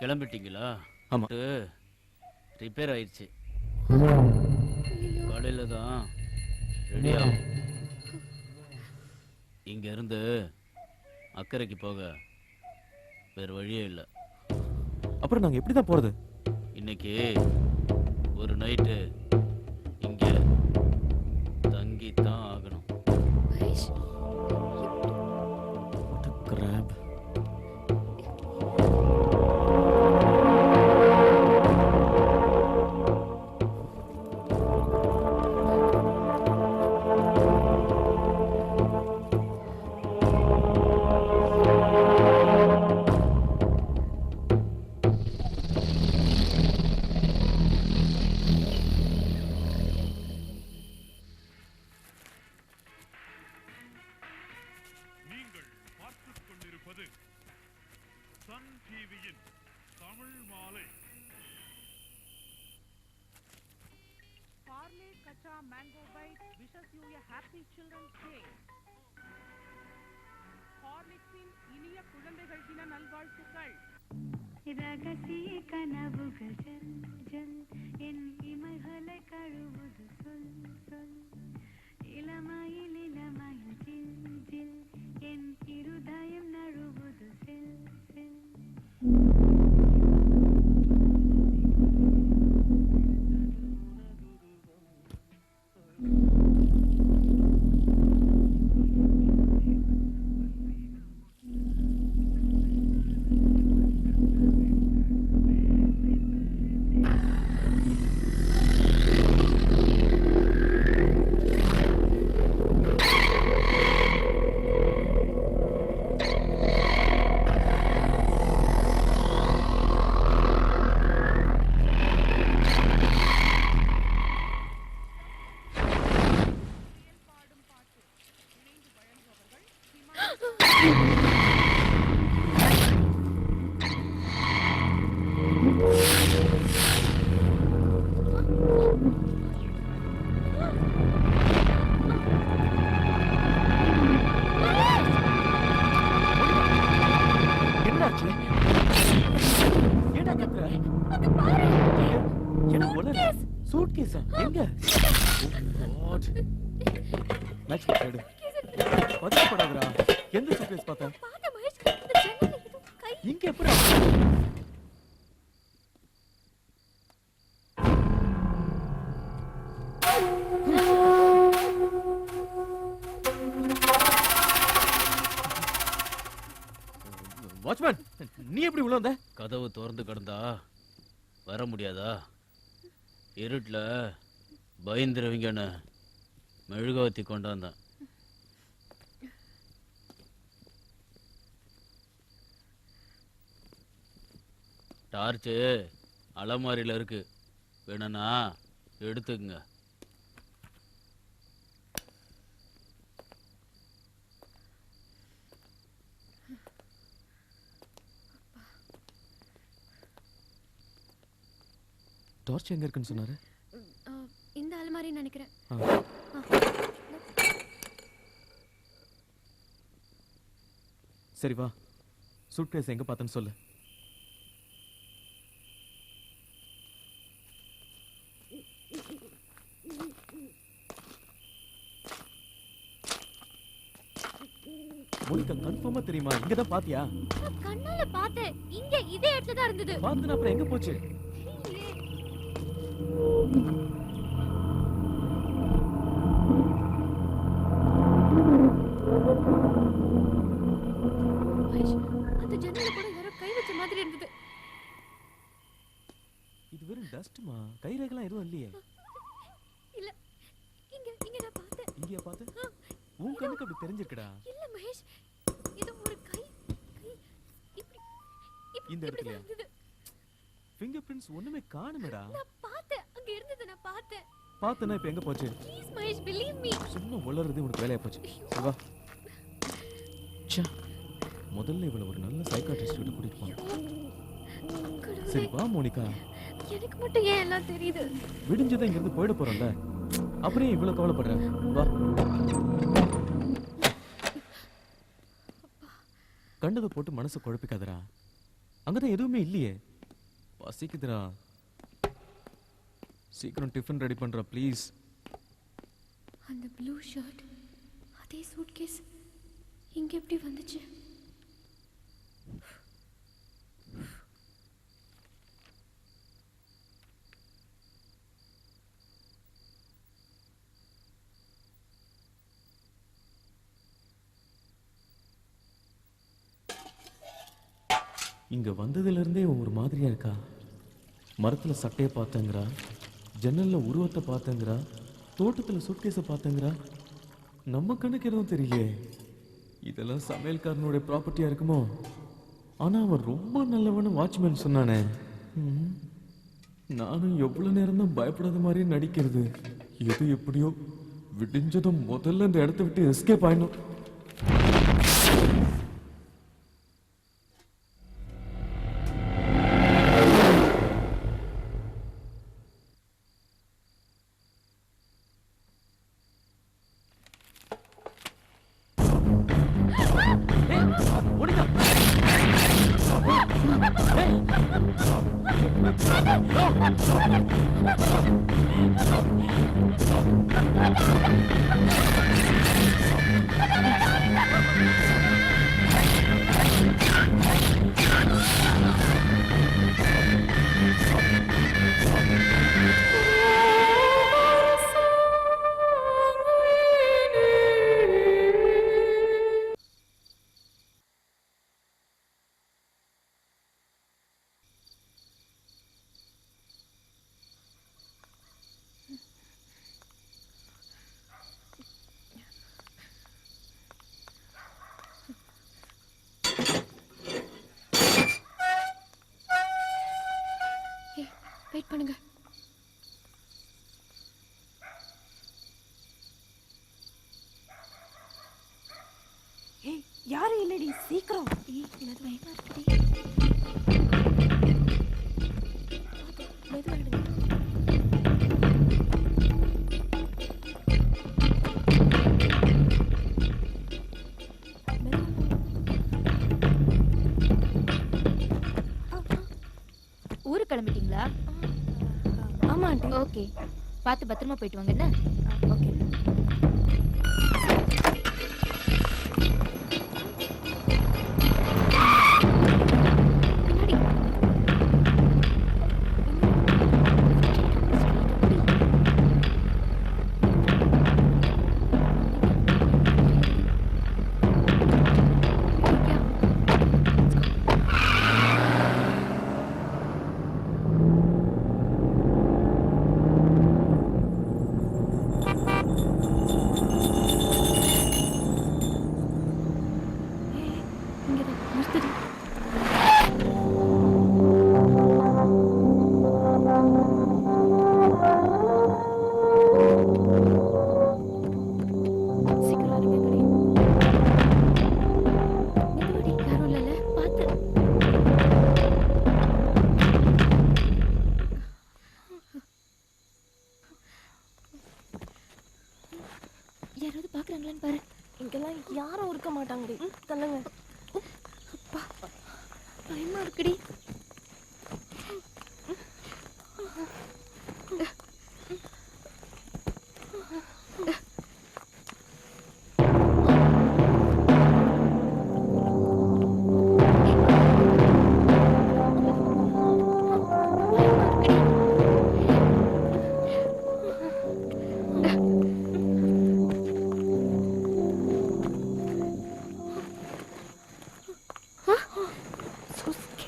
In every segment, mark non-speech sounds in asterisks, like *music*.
கிளம்பிட்டீங்களா? ஆமா. ரிப்பேர் ஆயிடுச்சு. காலையில தான் ரெடி ஆகும் இங்க இருந்து அக்கறைக்கு போக வேற வழியே இல்லை. அப்புறம் நாங்க எப்படி தான் போறது? இன்னைக்கு ஒரு நைட்டு இங்க தங்கி தான் ஆகணும் Parle Mango Bite wishes you a happy Children's Day. ஹார்லிக்ஸின் இனிய குழந்தைகள் தின நல்வாழ்த்துக்கள் ரகசிய கனவுகள் ஜல் ஜல் என் இமைகளை கழுவுது சொல் வாட்ச்மேன் நீ எப்படி உள்ள வந்த? கதவு திறந்து கிடந்தா வர முடியாதா? இருட்டில் பயந்துருவீங்கன்னு மெழுகுவத்தி கொண்டாந்தேன். டார்ச்சு அலமாரியில் இருக்கு. வேணும்னா எடுத்துக்கங்க. டார்ச் எங்க இருக்குன்னு சொன்னாரு? இந்த அலமாரி நினைக்கிறேன். சரி வா. சூட்கேஸ் எங்க பார்த்தேன்னு சொல்லு. உனக்கு கன்ஃபார்மா தெரியுமா? இங்க தான் பாத்தியா கண்ணால பார்த்தேன். இங்க இதே இடத்துல தான் இருந்தது. பார்த்துனா அப்புறம் எங்க போச்சு? அந்த ஜன்னல்ல கூட யாரோ கை வச்ச மாதிரி இருந்தது. இது வெறும் டஸ்ட்மா? கைரேகலாம் எதுவும் இல்லையே. இல்ல இங்க இங்க நான் பார்த்தேன். இங்கேயா பார்த்து உன் கண்ணுக்கு அப்படி தெரிஞ்சிருக்குடா. இல்ல மகேஷ் இது ஒரு கை கை இப்படி இந்த ஃபிங்கர் பிரிண்ட்ஸ் ஒண்ணுமே காணுமேடா நான் பார்த்தேன் அங்க இருந்தது நான் பார்த்தேன். பார்த்தனா இப்ப எங்க போச்சு? ப்ளீஸ் மகேஷ் பிலீவ் மீ சும்மா உளறது உனக்கு வேலையா போச்சு. வா. ச்சே, முதல்ல இவளை ஒரு நல்ல சைக்காட்ரிஸ்ட் கிட்ட கூட்டிட்டு போங்க. சரி வா மோனிகா. எனக்கு மட்டும் ஏன் எல்லாம் தெரியுது? விடிஞ்சதை இங்க இருந்து போயிட போறோம்ல. அப்புறம் இவ்வளவு கவலைப்படுற? வா. கண்டதை போட்டு மனசை குழப்பிக்காதடா. அங்கதான் எதுவுமே இல்லையே. பசிக்குதுடா. சீக்கிரம் டிஃபன் ரெடி பண்றா ப்ளீஸ் அந்த ப்ளூ ஷர்ட் அதே சூட்கேஸ் இங்க எப்படி வந்துச்சு? இங்க வந்ததுல இருந்தே இவன் ஒரு மாதிரியா இருக்கா? மரத்துல சட்டையை பார்த்தேங்கிறா ஜன்னல்ல உருவத்தை பார்த்தேங்கிறா. தோட்டத்துல சுட்கேஸை பார்த்தேங்கிறா. நம்ம கணக்கு எதுவும் தெரியலையே. இதெல்லாம் சமையல்காரனுடைய ப்ராப்பர்ட்டியா இருக்குமோ? ஆனா அவன் ரொம்ப நல்லவன்னு வாட்ச்மேன் சொன்னானே. நானும் எவ்வளவு நேரம் தான் பயப்படாத மாதிரி நடிக்கிறது. எது எப்படியோ விடிஞ்சதும் முதல்ல இந்த இடத்த விட்டு எஸ்கேப் ஆயிடணும். Let's *laughs* go. வெயிட் ஏய் யாரும் இல்லடி சீக்கிரம். ஏய் எனக்கு பயமா இருக்குடி. பார்த்து பத்திரமா போயிட்டு வாங்க என்ன? ஓகே. இதெல்லாம் யாரும் இருக்க மாட்டாங்கடி. தள்ளுங்க. அப்பா பயமா இருக்குடி.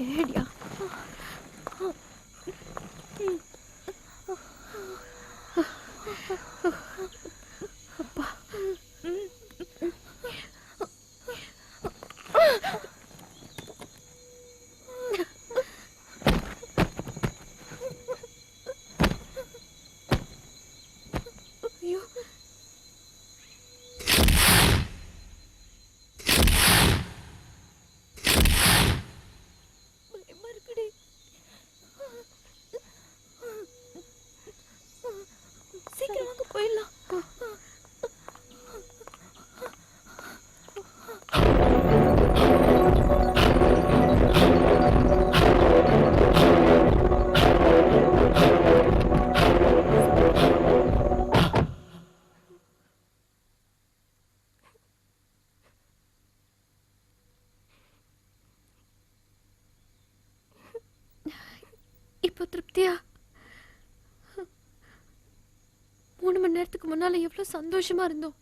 Okay, yeah. இப்போ திருப்தியா? மூணு மணி நேரத்துக்கு முன்னால எவ்வளவு சந்தோஷமா இருந்தோம்.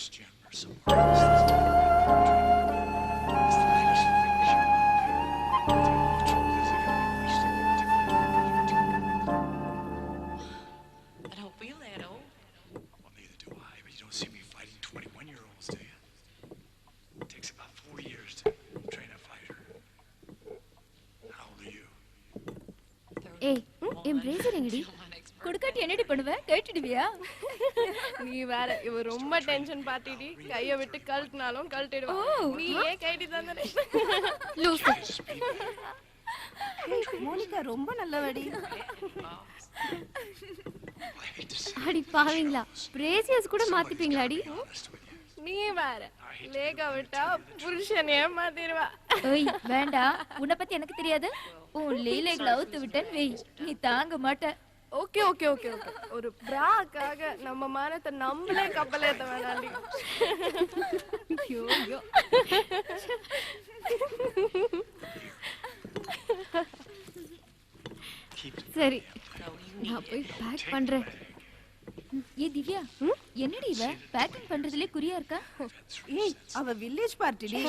Christian or else. கேட்டுடுவியா நீ வேற இவ ரொம்ப டென்ஷன் பாட்டிடி கைய விட்டு கழட்டினாலும் கழட்டிடுவான் நீ ஏன் கைடி தானே? லூசு. மோனிகா ரொம்ப நல்லவடி. அடி பாவீங்களா. பிரேசியஸ் கூட with you. நீ வேற. லேகா விட்டா புருஷன் ஏமாத்திடுவா. ஓய் வேண்டாம் உன்னை பத்தி எனக்கு தெரியாது. உன் லீலைகளை அவுத்து விட்டேன்னு வெய் நீ தாங்க மாட்ட. Okay okay okay okay. ஒரு பிராக்காக நம்ம மானத்தை நம்மளே வேணாண்டி. ஐயோ Keep it சரி நான் போய் பேக் பண்றேன். ஏ திவ்யா என்னடி இவ? பேக்கிங் பண்றதுலயே குறியா இருக்கா? ஏய் அவ வில்லேஜ் பார்ட்டிடி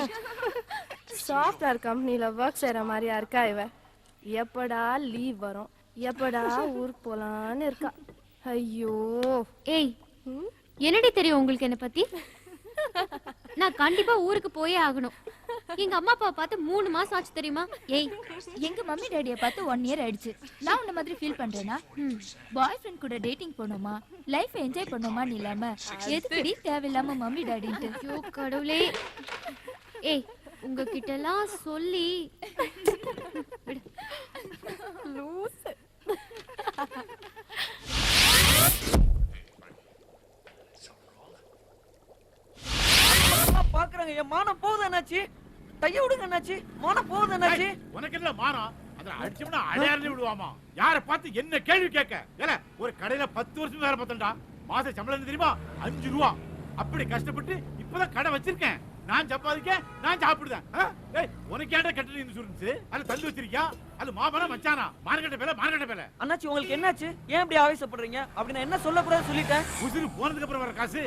சாஃப்ட்வேர் கம்பெனில ஒர்க் செய்யற மாதிரியா இருக்கா இவ? எப்படா லீவ் வரும்? எப்படா ஊருக்கு போலான்னு இருக்கா. ஐயோ. ஏய் என்னடி தெரியும் உங்களுக்கு என்ன பத்தி? நான் கண்டிப்பா ஊருக்கு போயே ஆகணும். எங்க அம்மா அப்பா பார்த்து மூணு மாசம் ஆச்சு தெரியுமா? ஏய். எங்க மம்மி டாடிய பார்த்து ஒன் இயர் ஆயிடுச்சு. நான் உன்ன மாதிரி ஃபீல் பண்றேனா? பாய் ஃப்ரெண்ட் கூட டேட்டிங் போனோமா லைஃப் என்ஜாய் பண்ணோமான்னு இல்லாம? எதுக்குடி தேவையில்லாம மம்மி டாடின்ட்டு ஐயோ கடவுளே. ஏய் உங்ககிட்ட எல்லாம் சொல்லி லூசு. பாக்குறாங்க. என் மானம் போகுது என்னாச்சு தைய விடுங்க என்னாச்சு மானம் போகுது என்னாச்சு உனக்கு என்ன மானம்? அதை அடிச்சோம்னா அடையாளி விடுவாமா? யார பார்த்து என்ன கேள்வி கேட்க? ஏல ஒரு கடையில பத்து வருஷம் வேலை பார்த்தா மாச சம்பளம் என்ன தெரியுமா? அஞ்சு ரூபா. அப்படி கஷ்டப்பட்டு இப்பதான் கடை வச்சிருக்கேன். நான் சம்பாதிக்க நான் சாப்பிடுதேன் உனக்கு ஏன்டா கட்டணம் இன்சூரன்ஸ் அது தள்ளி வச்சிருக்கியா? அது மாமனா மச்சானா? மார்க்கெட்ட பேல மார்க்கெட்ட பேல. அண்ணாச்சி உங்களுக்கு என்னாச்சு? ஏன் இப்படி ஆவேசப்படுறீங்க? அப்படி நான் என்ன சொல்லக்கூடாதுன்னு சொல்லிட்டேன். உசுறு போனதுக்கு அப்புறம் வர காசு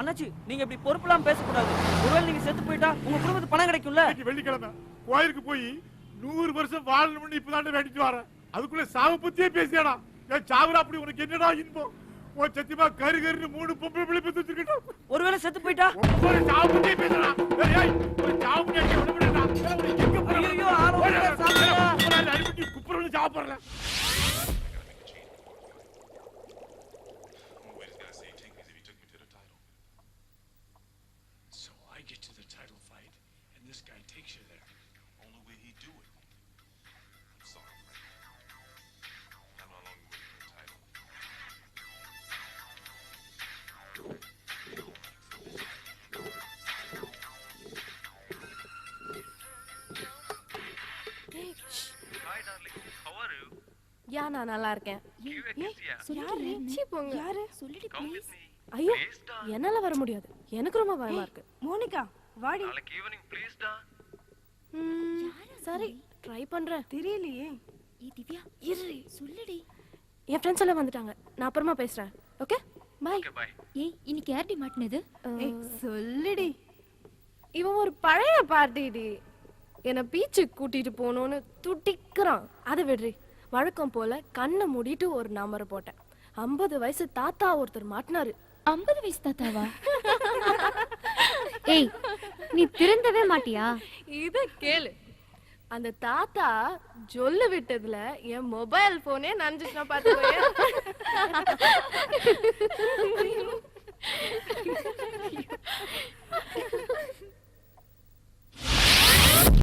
அண்ணாச்சி நீங்க இப்படி பொறுப்பெல்லாம் பேசக்கூடாது. ஒருவேளை நீங்க செத்து போயிட்டா உங்க குடும்பத்துக்கு பணம் கிடைக்கும்ல? வெள்ளிக்கிழமை. கோயிலுக்கு போய் நூறு வருஷம் வாழணும்னு இப்பதான் வேண்டிட்டு வரேன். அதுக்குள்ள சாவு பத்தியே பேசியாடா. ஏன் சாவுல அப்படி? உனக்கு என்னடா இன்பம்? உன் சத்தியமா கரு கருன்னு மூணு பொம்பளை பிள்ளை பெத்து வச்சிருக்கட்டும் ஒருவேளை செத்து போயிட்டா ஒரு சாவு பத்தியே பேசுறா ஏய், ஏய், ஒரு சாவு பத்தியே பேச விடமாட்டேன்டா. ஏய், உனக்கு எங்க போற? ஐயையோ, ஆளோட ஏய், சாப்பிடுடா. ஏய், குப்புறால அடிபட்டு குப்புறன்னு சாப்பிடுறல. யா நான் நல்லா இருக்கேன். யாரு? சீ, போங்க. யாரு? சொல்லிடு ப்ளீஸ் ஐயோ என்னால வர முடியாது. எனக்கு ரொம்ப பயமா இருக்கு. மோனிகா வாடி. ம், சரி ட்ரை பண்றேன். தெரியலையே. ஏ திவ்யா இரு. சொல்லுடி. என் ஃப்ரெண்ட்ஸ் எல்லாம் வந்துட்டாங்க. நான் அப்புறமா பேசுறேன். ஓகே பாய் ஏய் இன்னைக்கு யார்டி மாட்டினது? ஏய் சொல்லுடி. இவன் ஒரு பழைய பார்ட்டிடி என்னை பீச்சுக்கு கூட்டிட்டு போகணும்னு துடிக்கிறான். அதை விடுறி. வழக்கம் போல கண்ணை மூடிட்டு ஒரு நம்பர் போட்டேன். ஐம்பது வயசு தாத்தா ஒருத்தர் மாட்டினாரு. ஐம்பது வயசு தாத்தாவா? ஏய் நீ திருந்தவே மாட்டியா? இத கேளு. அந்த தாத்தா ஜொல்லு விட்டதுல என் மொபைல் போனே நனைஞ்சிச்சுனா பாத்துக்கோ